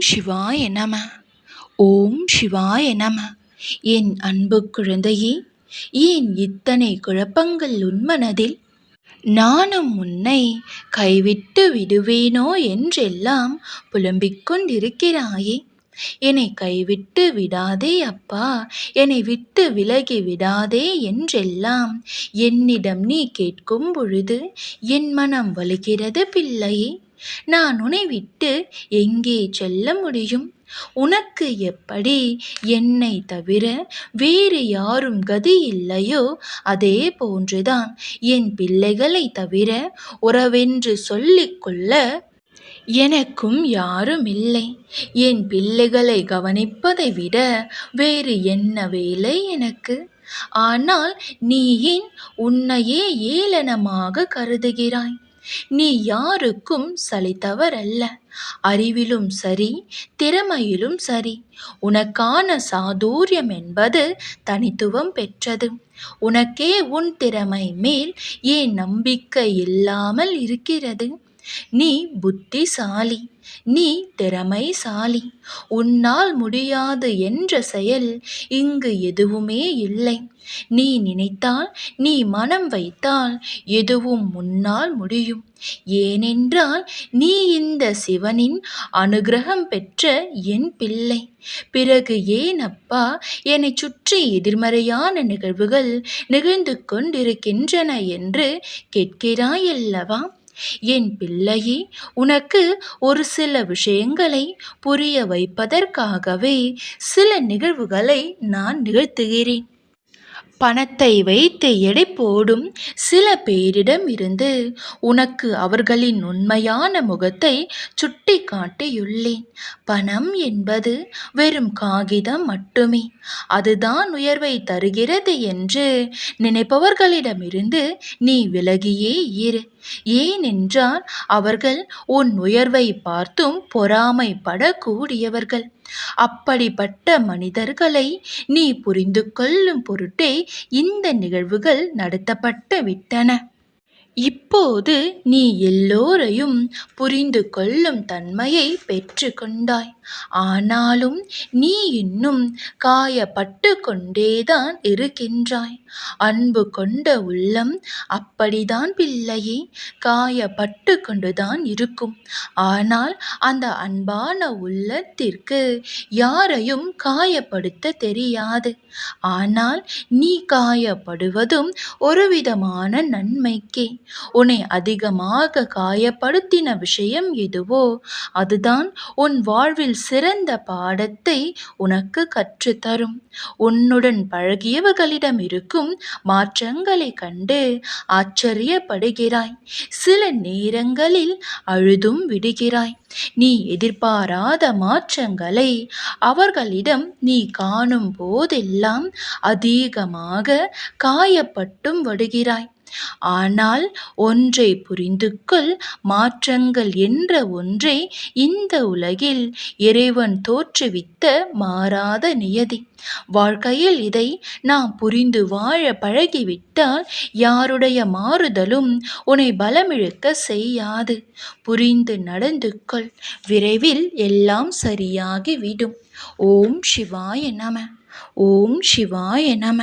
சிவாய நம. ஓம் சிவாய நம. என் அன்பு குழந்தையே ஏன் இத்தனை குழப்பங்கள் உன்மனதில் நானும் உன்னை கைவிட்டு விடுவேனோ என்றெல்லாம் புலம்பிக் கொண்டிருக்கிறாயே. என்னை கைவிட்டு விடாதே அப்பா என்னை விட்டு விலகி விடாதே என்றெல்லாம் என்னிடம் நீ கேட்கும் பொழுது என் மனம் வலிக்கிறது பிள்ளையே. நான் உன்னை விட்டு எங்கே செல்ல முடியும்? உனக்கு எப்படி என்னை தவிர வேறு யாரும் கதி இல்லையோ? அதே போன்றுதான் என் பிள்ளைகளை தவிர உறவென்று சொல்லிக்கொள்ள எனக்கும் யாரும் இல்லை. என் பிள்ளைகளை கவனிப்பதை விட வேறு என்ன வேலை எனக்கு? ஆனால் நீ ஏன் உன்னையே ஏளனமாக கருதுகிறாய்? நீ யாருக்கும் சலித்தவரல்ல அறிவிலும் சரி திறமையிலும் சரி. உனக்கான சாதுரியம் என்பது தனித்துவம் பெற்றது. உனக்கே உன் திறமை மேல் ஏன் நம்பிக்கை இல்லாமல் இருக்கிறது? நீ புத்திசாலி நீ திறமைசாலி. உன்னால் முடியாது என்ற செயல் இங்கு எதுவுமே இல்லை. நீ நினைத்தால் நீ மனம் வைத்தால் எதுவும் முன்னால் முடியும். ஏனென்றால் நீ இந்த சிவனின் அனுகிரகம் பெற்ற என் பிள்ளை. பிறகு ஏன் அப்பா என்னை சுற்றி எதிர்மறையான நிகழ்வுகள் நிகழ்ந்து கொண்டிருக்கின்றன என்று கேட்கிறாயல்லவா? என் பிள்ளையே உனக்கு ஒரு சில விஷயங்களை புரிய வைப்பதற்காகவே சில நிகழ்வுகளை நான் நிகழ்த்துகிறேன். பணத்தை வைத்து எடை போடும் சில பேரிடம் இருந்து உனக்கு அவர்களின் உண்மையான முகத்தை சுட்டி காட்டியுள்ளேன். பணம் என்பது வெறும் காகிதம் மட்டுமே. அதுதான் உயர்வை தருகிறது என்று நினைப்பவர்களிடமிருந்து நீ விலகியே இரு. ஏனென்றால் அவர்கள் உன் உயர்வை பார்த்தும் பொறாமைப்படக்கூடியவர்கள். அப்படிப்பட்ட மனிதர்களை நீ புரிந்து கொள்ளும் பொருட்டே இந்த நிகழ்வுகள் நடத்தப்பட்டு விட்டன. இப்போது நீ எல்லோரையும் புரிந்து கொள்ளும் தன்மையை பெற்று கொண்டாய் ஆனாலும் நீ இன்னும் காயப்பட்டு கொண்டேதான் இருக்கின்றாய். அன்பு கொண்ட உள்ளம் அப்படிதான் பிள்ளையே காயப்பட்டு கொண்டுதான் இருக்கும். ஆனால் அந்த அன்பான உள்ளத்திற்கு யாரையும் காயப்படுத்த தெரியாது. ஆனால் நீ காயப்படுவதும் ஒருவிதமான நன்மைக்கே. உன்னை அதிகமாக காயப்படுத்தின விஷயம் எதுவோ அதுதான் உன் வாழ்வில் சிறந்த பாடத்தை உனக்கு கற்றுத்தரும். உன்னுடன் பழகியவர்களிடம் இருக்கும் மாற்றங்களை கண்டு ஆச்சரியப்படுகிறாய். சில நேரங்களில் அழுதும் விடுகிறாய். நீ எதிர்பாராத மாற்றங்களை அவர்களிடம் நீ காணும் போதெல்லாம் அதிகமாக காயப்பட்டும் விடுகிறாய். ஆனால் ஒன்றை புரிந்து கொள் மாற்றங்கள் என்ற ஒன்றை இந்த உலகில் இறைவன் தோற்றுவித்த மாறாத நியதி. வாழ்க்கையில் இதை நாம் புரிந்து வாழ பழகிவிட்டால் யாருடைய மாறுதலும் உன்னை பலமிழக்க செய்யாது. புரிந்து நடந்து கொள் விரைவில் எல்லாம் சரியாகிவிடும். ஓம் சிவாய நம ஓம் சிவாய நம.